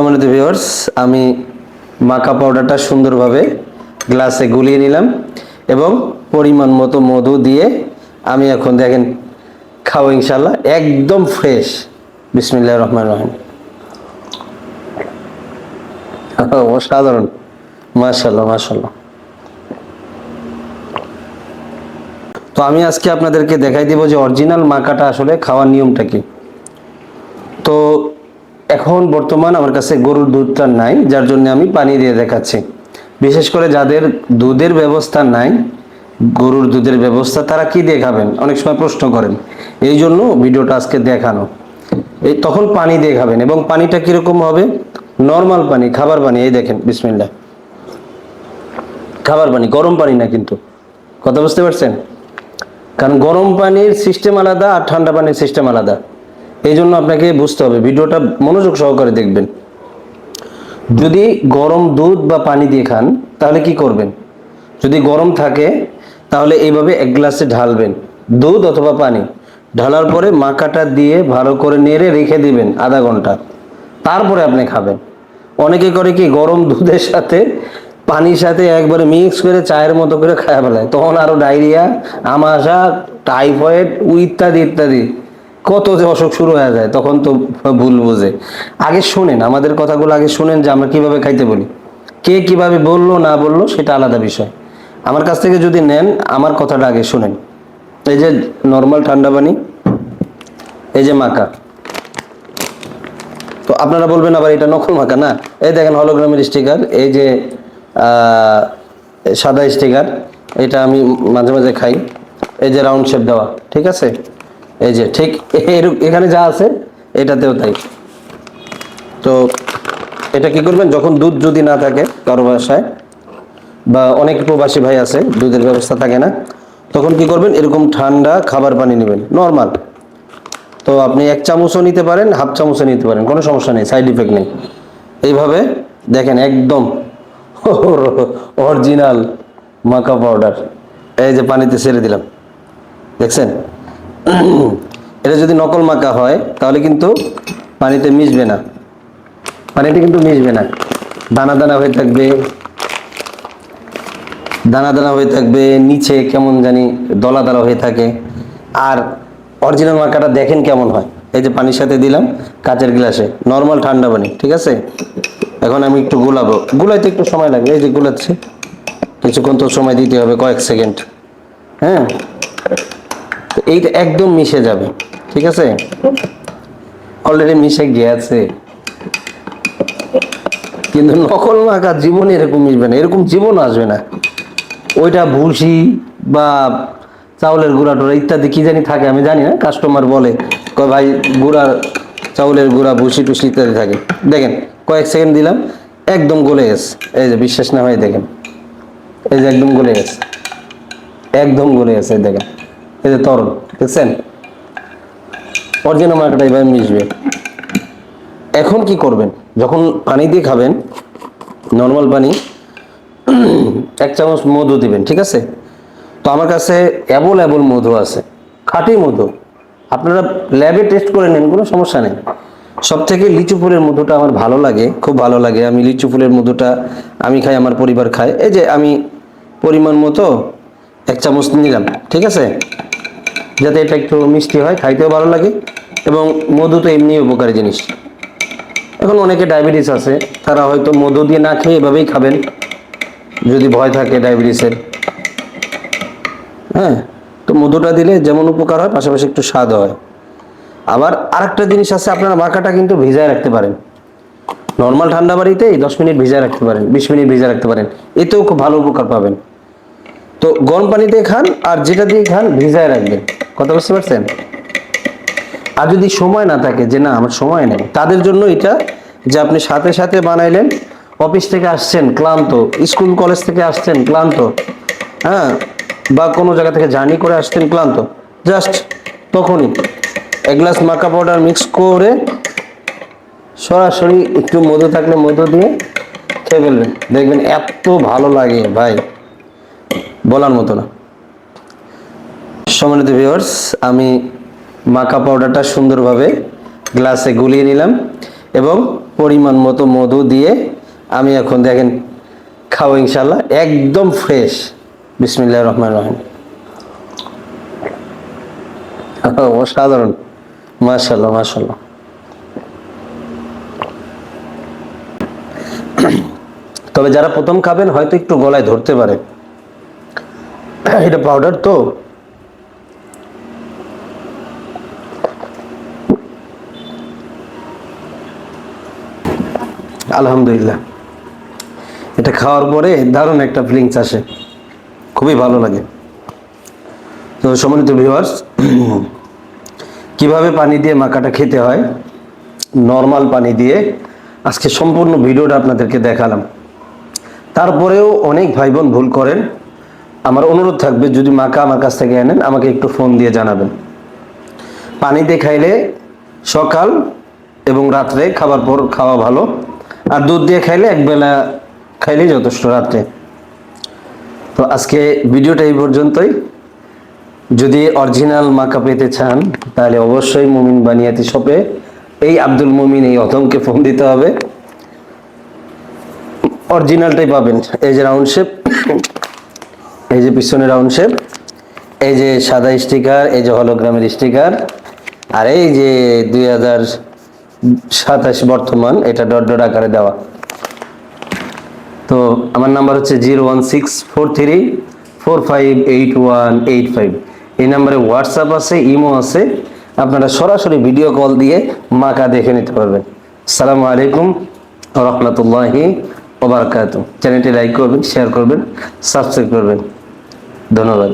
সম্মানিত ভিউয়ার্স আমি মাকা পাউডারটা সুন্দরভাবে গ্লাসে গুলিয়ে নিলাম এবং পরিমাণ মতো মধু দিয়ে আমি এখন দেখেন খাব ইনশাল্লাহ একদম ফ্রেশ বিসমিল্লাহ রহমান রহিম। অসাধারণ মাশাল্লাহ মাশাল্লাহ তো আমি আজকে আপনাদেরকে দেখাই দিব যে অরিজিনাল মাকাটা আসলে খাওয়ার নিয়মটা কি। তো এখন বর্তমান আমার কাছে গরুর দুধটা নাই, যার জন্য আমি পানি দিয়ে দেখাচ্ছি। বিশেষ করে যাদের দুধের ব্যবস্থা নাই, গরুর দুধের ব্যবস্থা তারা কি দিয়ে খাবেন? অনেক সময় প্রশ্ন করেন। এই জন্য ভিডিওটা আজকে দেখানো। এই তখন পানি দিয়ে খাবেন এবং পানিটা কীরকম হবে? নর্মাল পানি, খাবার পানি, এই দেখেন বিসমিল্লা খাবার পানি, গরম পানি না কিন্তু। কথা বুঝতে পারছেন? কারণ গরম পানির সিস্টেম আলাদা আর ঠান্ডা পানির সিস্টেম আলাদা। এই জন্য আপনাকে বুঝতে হবে, ভিডিওটা মনোযোগ সহকারে দেখবেন। যদি গরম দুধ বা পানি দিয়ে খান, তাহলে কি করবেন? যদি গরম থাকে, তাহলে এইভাবে এক গ্লাসে ঢালবেন, দুধ অথবা পানি। ঢালার পরে মাকাটা দিয়ে ভালো করে নেড়ে রেখে দিবেন আধা ঘণ্টা। তারপরে আপনি খাবেন। অনেকে করে কি গরম দুধের সাথে পানির সাথে একবারে মিক্স করে চায়ের মতো করে খাওয়া ফেলায় তখন আরও ডায়রিয়া, আমাশা, টাইফয়েড, ইত্যাদি ইত্যাদি। কত যে অসুখ শুরু হয়ে যায়, তখন তো ভুল বোঝে। আগে শুনেন, আমাদের কথাগুলো আগে শুনেন যে আমরা কীভাবে খাইতে বলি। কে কীভাবে বলল, না বলল, সেটা আলাদা বিষয়। আমার কাছ থেকে যদি নেন, আমার কথাটা আগে শুনেন। এই যে নর্মাল ঠান্ডা পানি, এই যে মাকা তো আপনারা বলবেন, আবার এটা নকল মাকা না। এই দেখেন হলোগ্রামের স্টিকার এই যে সাদা স্টিকার এটা আমি মাঝে মাঝে খাই। এই যে রাউন্ড শেপ দেওয়া, ঠিক আছে? এই যে, ঠিক এখানে যা আছে, এটাতেও তাই। তো এটা কি করবেন? যখন দুধ যদি না থাকে কারও বাসায়, বা অনেক প্রবাসী ভাই আছে, দুধের ব্যবস্থা থাকে না, তখন কি করবেন? এরকম ঠান্ডা খাবার পানি নেবেন, নর্মাল। তো আপনি এক চামচও নিতে পারেন, হাফ চামচও নিতে পারেন, কোনো সমস্যা নেই, সাইড ইফেক্ট নেই। এইভাবে দেখেন একদম অরিজিনাল মাকা পাউডার। এই যে পানিতে ছেড়ে দিলাম, দেখছেন? এটা যদি নকল মাকা হয়, তাহলে কিন্তু পানিতে মিশবে না। পানিতে কিন্তু মিশবে না। দানা দানা হয়ে থাকবে। দানা দানা হয়ে থাকবে, নিচে কেমন জানি দলা দলা হয়ে থাকে। আর অরিজিনাল মার্কাটা দেখেন কেমন হয়। এই যে পানির সাথে দিলাম কাচের গ্লাসে। নর্মাল ঠান্ডা পানি, ঠিক আছে? এখন আমি একটু গুলাবো। গুলাইতে একটু সময় লাগবে, এই যে গুলাচ্ছি। কিছুক্ষণ তো সময় দিতে হবে, কয়েক সেকেন্ড। হ্যাঁ? তো এইটা একদম মিশে যাবে, ঠিক আছে? অলরেডি মিশে গিয়েছে কিন্তু নকল মাখা জীবনে এরকম মিশবে না, এরকম জীবন আসবে না। ওইটা ভুসি বা চাউলের গুঁড়া টুড়া ইত্যাদি কি জানি থাকে, আমি জানি না কাস্টমার বলে, কয় ভাই গুঁড়া, চাউলের গুঁড়া, ভুসি টুসি ইত্যাদি থাকে। দেখেন, কয়েক সেকেন্ড দিলাম, একদম গলে গেছে। এই যে বিশ্বাস না হয়, দেখেন। এই যে একদম গলে গেছে। একদম গলে গেছে দেখেন। এই যে তরল, দেখছেন? অরিজিনাল মার্কেট এইভাবে মিশবে। এখন কি করবেন? যখন পানি দিয়ে খাবেন, নর্মাল পানি, এক চামচ মধু দিবেন, ঠিক আছে? তো আমার কাছে অ্যাবল অ্যাবল মধু আছে, খাঁটি মধু। আপনারা ল্যাবে টেস্ট করে নেন, কোনো সমস্যা নেই। সব থেকে লিচু ফুলের মধুটা আমার ভালো লাগে, খুব ভালো লাগে। আমি লিচু ফুলের মধুটা আমি খাই, আমার পরিবার খায়। এই যে আমি পরিমাণ মতো এক চামচ নিলাম, ঠিক আছে? যাতে এটা একটু মিষ্টি হয়, খাইতেও ভালো লাগে এবং মধু তো এমনি উপকারী জিনিস। এখন অনেকে ডায়াবেটিস আছে, তারা হয়তো মধু দিয়ে না খেয়ে এভাবেই খাবেন, যদি ভয় থাকে ডায়াবেটিসের। হ্যাঁ তো মধুটা দিলে যেমন উপকার হয়, পাশাপাশি একটু স্বাদ হয়। আবার আরেকটা জিনিস আছে, আপনারা মাখাটা কিন্তু ভিজায় রাখতে পারেন। নর্মাল ঠান্ডা বাড়িতেই দশ মিনিট ভিজায় রাখতে পারেন, বিশ মিনিট ভিজায় রাখতে পারেন, এতেও খুব ভালো উপকার পাবেন। তো গরম পানিতে খান আর যেটা দিয়ে খান ভিজায় রাখবেন। কথা বুঝতে পারছেন? আর যদি সময় না থাকে, যে না, আমার সময় নেই, তাদের জন্য এটা যে আপনি সাথে সাথে বানাইলেন, অফিস থেকে আসছেন, ক্লান্ত, স্কুল, কলেজ থেকে আসছেন, ক্লান্ত হ্যাঁ বা কোনো জায়গা থেকে জার্নি করে আসছেন, ক্লান্ত, জাস্ট তখনই এক গ্লাস মাকা পাউডার মিক্স করে সরাসরি একটু মধু থাকলে মধু দিয়ে খেয়ে ফেলবেন। দেখবেন এত ভালো লাগে ভাই, বলার মতো না। সম্মানিত ভিউয়ার্স আমি মাকা পাউডারটা সুন্দরভাবে গ্লাসে গুলিয়ে নিলাম এবং পরিমাণ মতো মধু দিয়ে আমি এখন দেখেন খাব ইনশাল্লাহ একদম ফ্রেশ বিসমিল্লাহ রহমান রহিম। অসাধারণ। মাশাল্লাহ মাশাল্লাহ তবে যারা প্রথম খাবেন, হয়তো একটু গলায় ধরতে পারে। এটা পাউডার তো। আলহামদুলিল্লাহ। এটা খাওয়ার পরে দারুণ একটা ফিলিংস আসে। খুবই ভালো লাগে। তো সম্মানিত ভিউয়ার্স কীভাবে পানি দিয়ে মাকাটা খেতে হয়? নর্মাল পানি দিয়ে। আজকে সম্পূর্ণ ভিডিওটা আপনাদেরকে দেখালাম। তারপরেও অনেক ভাই বোন ভুল করেন। আমার অনুরোধ থাকবে, যদি মাকা আমার কাছ থেকে আনেন, আমাকে একটু ফোন দিয়ে জানাবেন। পানিতে খাইলে সকাল এবং রাত্রে খাবার পর খাওয়া ভালো। আর দুধ দিয়ে খাইলে একবেলা খাইলেই যথেষ্ট রাত্রে। তো আজকে ভিডিওটা এই পর্যন্তই। যদি অরিজিনাল মাকা পেতে চান, তাহলে অবশ্যই মুমিন বানিয়াতি শপে এই আব্দুল মুমিন, এই অথমকে ফোন দিতে হবে। অরিজিনালটাই পাবেন। এই যে রাউন্ড শেপ, এই যে পিছনে রাউন্ড শেপ, এই যে সাদা স্টিকার, এই যে হলোগ্রামের স্টিকার, আর এই যে দুই হাজার সাতাশ বর্তমান, এটা ডট ডট আকারে দেওয়া। তো আমার নাম্বার হচ্ছে zero one six four three four five eight one eight five. এই নাম্বারে হোয়াটসঅ্যাপ আছে, ইমো আছে, আপনারা সরাসরি ভিডিও কল দিয়ে মাকা দেখে নিতে পারবেন। আসসালামু আলাইকুম রহমতুল্লাহি ওবরাকাতু চ্যানেলটি লাইক করবেন, শেয়ার করবেন, সাবস্ক্রাইব করবেন। ধন্যবাদ।